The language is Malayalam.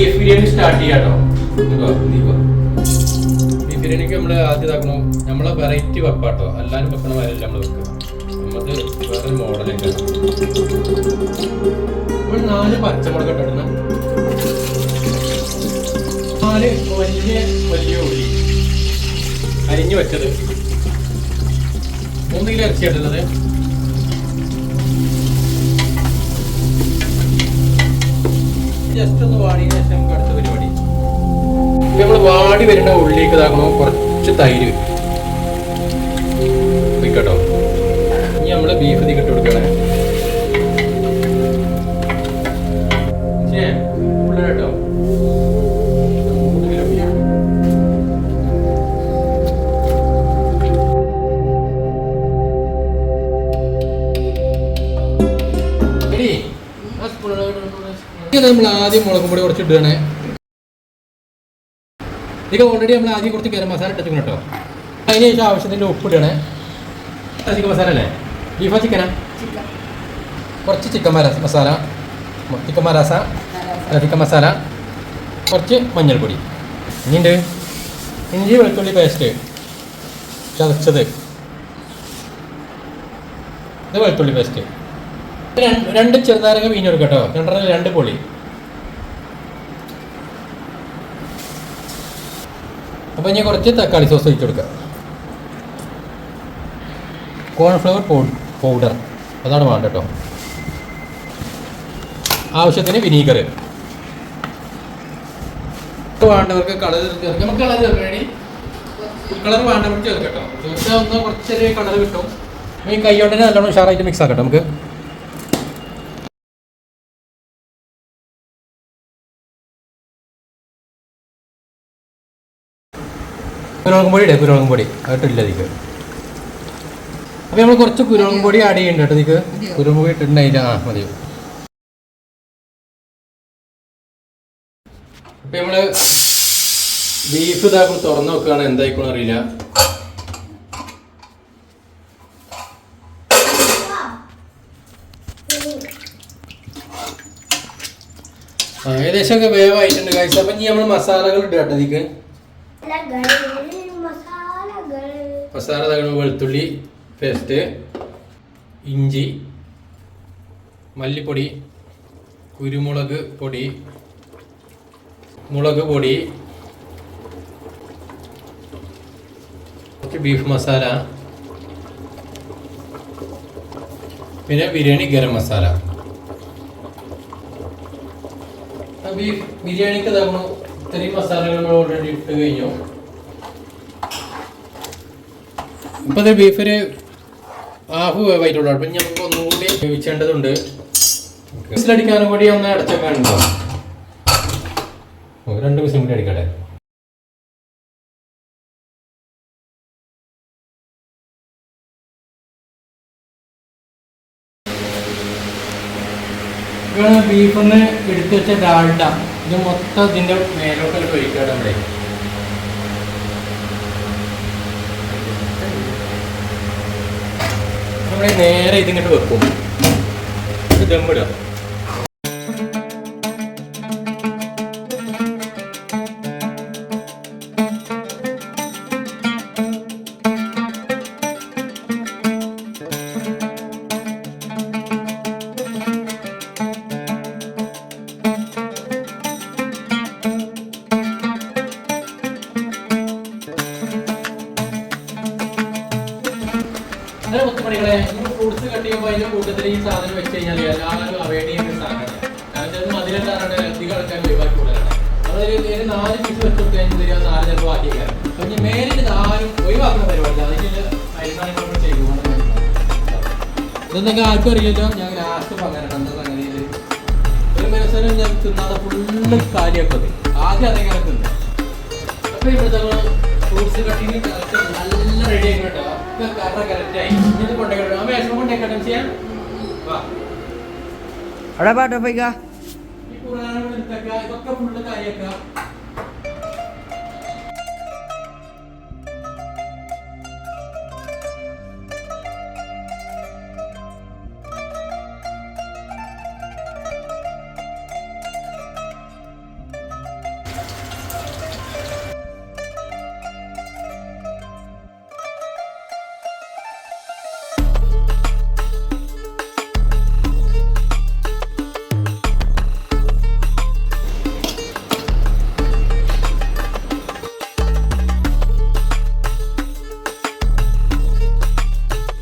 ബീഫ് ബിരിയാണി സ്റ്റാർട്ട് ചെയ്യാട്ടോ. ബീഫ് ബിരിയാണിക്ക് നമ്മൾ ആദ്യം ഇതാക്കണം നമ്മളെ വെറൈറ്റി വെപ്പാട്ടോ. എല്ലാവരും വെക്കണ മാതിരി നമ്മൾ വെക്കുക. നമുക്ക് വേറൊരു മോഡലൊക്കെ നമ്മൾ നാല് പച്ചമുളക് ഇട്ടിടുന്ന നാല് വലിയ വലിയ ഉള്ളി. അരിഞ്ഞു വെച്ചത്. മൂന്ന് ഇറച്ചി ഇട്ടുള്ളത് ജസ്റ്റ് ഒന്ന് വാടി നമുക്ക് അടുത്ത പരിപാടി. നമ്മൾ വാടി വരുന്ന ഉള്ളിലേക്ക് ഇതാക്കണോ കുറച്ച് തൈര് വെക്കട്ടോ ഇനി നമ്മൾ ബീഫ് തീ ഇട്ട് ഇത് നമ്മൾ ആദ്യം മുളകും പൊടി കുറച്ച് ഇടുകയാണേ. ഇത് ഓൾറെഡി നമ്മൾ ആദ്യം കുറച്ച് ഗരം മസാല ഇട്ടു കേട്ടോ. അതിന് ശേഷം ആവശ്യത്തിന്റെ ഉപ്പ് ഇടണേ ചിക്കൻ മസാല അല്ലേ? ബീഫ ചിക്കനാ കുറച്ച് ചിക്കൻ മരാസ മസാല. ചിക്കൻ മരാസ ചിക്കൻ മസാല. കുറച്ച് മഞ്ഞൾപ്പൊടി. ഇനിയുണ്ട്. ഇഞ്ചി വെളുത്തുള്ളി പേസ്റ്റ് ചതച്ചത്. ഇത് വെളുത്തുള്ളി പേസ്റ്റ് രണ്ട് ചെറുനാരങ്ങ വീഞ്ഞെടുക്കാം കേട്ടോ രണ്ടെണ്ണം രണ്ട് പൊളി അപ്പോൾ ഇനി കുറച്ച് തക്കാളി സോസ് ഒഴിച്ചു കൊടുക്കുക കോൺഫ്ലവർ പൗഡർ അതാണ് വേണ്ടട്ടോ. ആവശ്യത്തിന് വിനീഗർ വേണ്ടവർക്ക് കളർ ചേർക്കാം. നമുക്ക് കളർ ചേർക്കണേ കളർ വേണ്ടവർക്ക് ചേർക്കാം കേട്ടോ. ഒന്ന് കുറച്ചൊരു കളർ കിട്ടും. ഈ കൈ കൊണ്ടുതന്നെ നല്ലോണം ഉഷാറായിട്ട് മിക്സ് ആക്കട്ടെ നമുക്ക്. കുരുമുളക് പൊടി ഇടേ കുരുമുളക് പൊടി. അതിട്ടില്ല അപ്പോൾ നമ്മൾ കുറച്ച് കുരുമുളക് പൊടി ആഡ് ചെയ്യണ്ട കേട്ടോ ഇതിക്ക് കുരുമുളക് ഇട്ടിട്ടുണ്ടായില്ല ആ മതി. അപ്പം നമ്മൾ ബീഫ് ഇതാക്കും തുറന്ന് നോക്കുകയാണ് എന്തായിക്കോളും അറിയില്ല. ഏകദേശം ഒക്കെ വേവായിട്ടുണ്ട് കഴിച്ചപ്പോ ഇനി നമ്മൾ മസാലകൾ ഇതിക്ക് മസാല തകണം വെളുത്തുള്ളി പേസ്റ്റ് ഇഞ്ചി മല്ലിപ്പൊടി കുരുമുളക് പൊടി മുളക് പൊടി ബീഫ് മസാല പിന്നെ ബിരിയാണി ഗരം മസാല ബീഫ് ബിരിയാണിക്ക് തകണം ഇത്രയും മസാലകൾ നമ്മൾ ഓൾറെഡി ഇട്ട് കഴിഞ്ഞു. ഇപ്പൊ ഇത് ബീഫിന് ഹാഫ് വേവായിട്ടുള്ളൂ അപ്പം ഞങ്ങൾക്ക് ഒന്നും കൂടി വേവിച്ചേണ്ടതുണ്ട്. വിസിലടിക്കാനും കൂടി ഒന്ന് അടച്ചേക്കാനുണ്ടോ വേണ്ടോ? രണ്ട് വിസിലും കൂടി അടിക്കട്ടെ? ബീഫൊന്ന് എടുത്തു വെച്ച ഡാൾഡ ഇത് മൊത്തം ഇതിന്റെ മേലോട്ടൊക്കെ ഒഴിക്കാതെ നമ്മൾ നേരെ ഇതിങ്ങോട്ട് വെക്കും. ഇത് ദമ്മിടുക. കൂട്ടത്തിൽ ഈ സാധനം വെച്ച് കഴിഞ്ഞാൽ എല്ലാവരും അവൈഡ് ചെയ്യുന്ന സാധനമാണ് കാരണം ഇത് മധുരത്താറാണ് അധികം ആൾക്കാർ ഒഴിവാക്കി കൂടുതലാണ്. അതൊരു നാല് പീസ് വെച്ച് കഴിഞ്ഞാൽ വരിക നാല് ചിലപ്പോൾ ബാക്കിയേക്കാം അപ്പം ഇനി മേലിൽ ആരും ഒഴിവാക്കുന്ന പരിപാടില്ല അതിന് മരുന്നാണ് ചെയ്തു ഇതൊന്നൊക്കെ ആർക്കും അറിയില്ല ഞാൻ ലാസ്റ്റ് പങ്കെടുക്കണം എന്താ ഒരു മത്സരം ഞാൻ തിന്നാതെ ഫുള്ള് കാര്യമാക്കത് ആദ്യം അതെങ്ങനെ തിന്നു. അപ്പൊ ഇവിടുത്തെ ഫ്രൂട്ട്സ് കട്ടിങ് നല്ല റെഡി ആയി കറക്റ്റ് ആയി. ഇത് കൊണ്ടേക്കട്ടെ ആ മേശം കൊണ്ടേക്കട്ടെ ചെയ്യാം? അവിടെ പാട്ടോ പോയിക്കാ. ഇതൊക്കെ ഫുള്ള് കാര്യാക്ക